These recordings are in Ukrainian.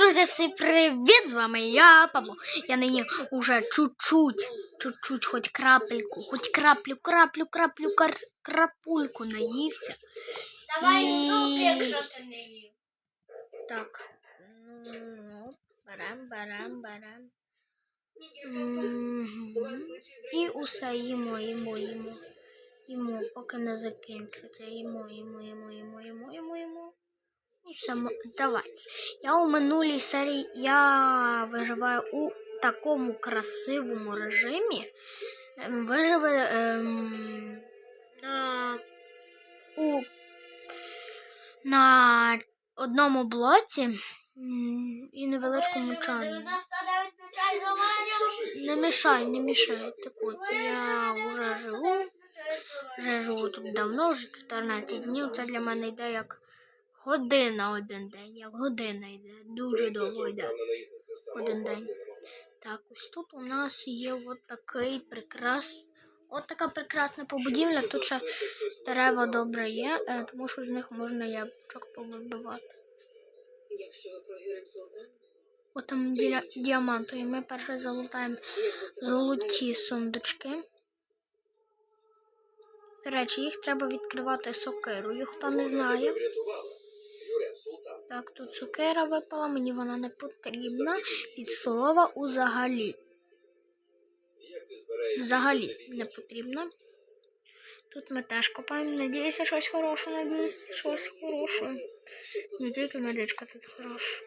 друзі, всім привіт! З вами я, Павло. Я нині уже чуть-чуть, чуть-чуть, хоч крапельку, хоч краплю, краплю, краплю, кар... крапульку наївся. Давай І- зуб, якщо ти не їв. Так. Ну, берем, берем, берем. Мгм. І усе їмо, їмо, їмо. Їмо, поки не закінчиться. Їмо, їмо, їмо, їмо, їмо, їмо, їмо. І все, мо- давай. Я у минулій серії я виживаю у такому красивому режимі. Ем, Виживе ем, на, у, на одному блоці і невеличкому чані. 99 на чай заварив. Не мішай, не мішай. Так от я вже живу. Вже живу тут давно, вже 14 днів. Це для мене йде як година один день. Як година йде. Дуже довго йде. Один день. Так, ось тут у нас є от такий прекрас... От така прекрасна побудівля. Тут ще дерева добре є, е, тому що з них можна яблучок повибивати. От там діля... діамантові. Ми перше залутаємо золоті сундучки. До речі, їх треба відкривати сокирою. Хто не знає. Так, тут сокира випала, мені вона не потрібна. Від слова узагалі. Взагалі не потрібна. Тут ми теж копаємо. Надіюся, щось хороше, надіюся, щось хороше. Не тільки медичка тут хороша.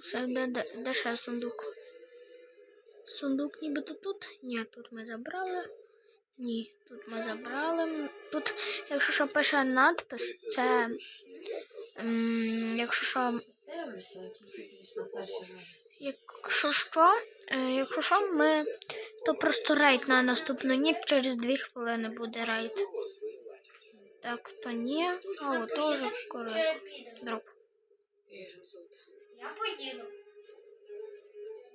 Все, де, де, де ще сундук? Сундук нібито тут? Ні, тут ми забрали. Ні, тут ми забрали. Тут, якщо що пише надпис, це. м, якщо що, якщо що, е, якщо що, ми. То просто рейд на наступну ніч через дві хвилини буде рейд. Так, то ні. А от теж корисно. Дроп. Я поїду.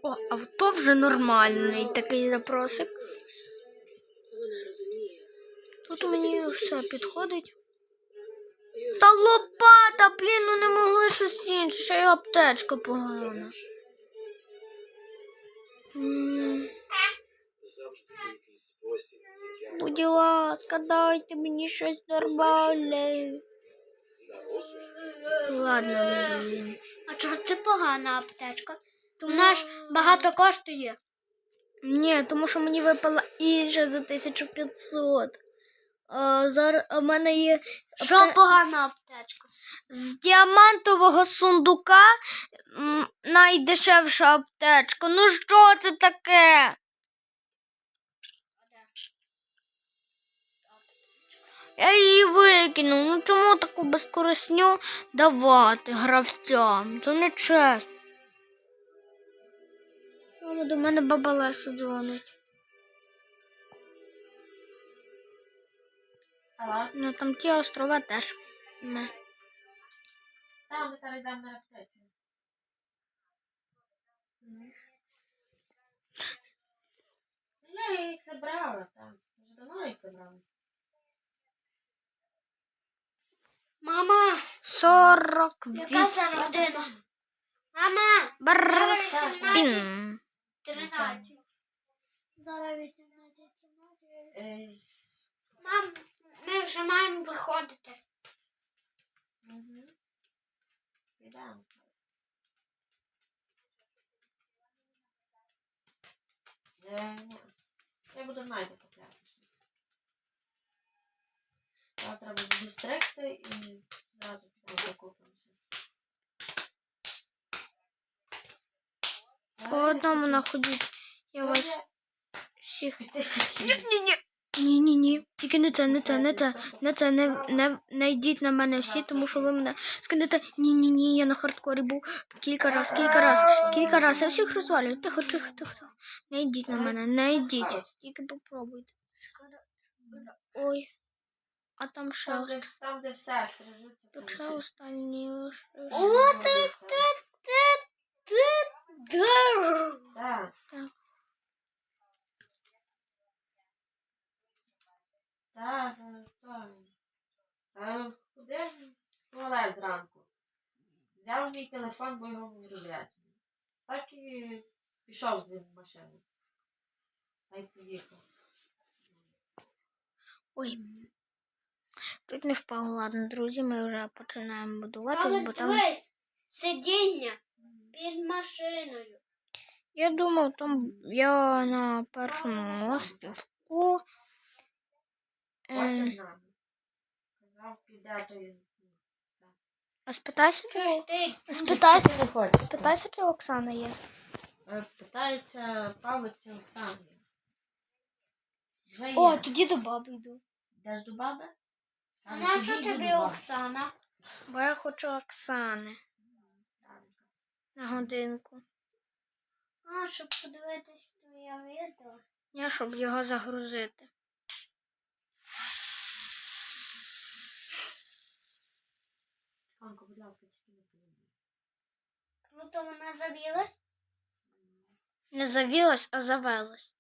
О, авто вже нормальний такий запросик. Тут мені все підходить. Та лопата, блін, ну не могли щось інше, ще й аптечка погана. Будь ласка, дайте мені щось нормальне. Ладно. А чого це погана аптечка? Вона ж багато коштує. Ні, тому що мені випала інша за 1500. А, зараз у мене є Що апте- погана аптечка? з діамантового сундука м, найдешевша аптечка. Ну що це таке? Я її викинув. Ну чому таку безкорисню давати гравцям? Це не чесно. До мене баба Леся дзвонить. Алло, Ну там ті острова теж. Не. там ми зараз йдемо на репетицію. Ну, Я їх забрала там. Вже давно їх забрала. Мама, 48. година? Мама, Барспін. 13. Зараз 18. Ей. Мам, ми вже маємо виходити. Угу. Підемо. Е, ні. Я буду знайти купляти. Завтра буду стригти і зразу підемо закупимося. По одному находіть. Я вас всіх. Ти тільки- Ні-ні. Ні-ні-ні. Тільки не це, не це, не це. Не це, не, не, не йдіть на мене всі, тому що ви мене скинете. Ні-ні-ні, я на хардкорі був кілька раз, кілька раз, кілька раз. Я всіх розвалюю. Тихо, тихо, тихо. тихо. Не йдіть на мене, не йдіть. Тільки попробуйте. Ой. А там ще Там, де, там, де все стрижуться. Тут ще останні лише. О, ти, ти, ти, ти, ти. Так. Так. Так, занотовано. Та куди ж туалет зранку? Взяв мій телефон, бо його був розряджений. Так і пішов з ним в машину. Та й поїхав. Ой. Чуть не впав. Ладно, друзі, ми вже починаємо будуватись, Але бо там. дивись, сидіння під машиною. Я думав, там я на першому островку. Хоче Ем, з нами. Казав, піде, то він. А спитайся, чи ти? спитайся, не хоче. спитайся, чи Оксана є. Е, Питається Павлик чи Оксана. Вже О, тоді до баби йду. Йдеш до баби? А на що тобі. Оксана? Бо я хочу Оксани на годинку. А, щоб подивитись твоє відео. Я щоб його загрузити. Анко, будь ласка, тільки не полюбуй. Круто вона завілась. Не завілась, а завелась.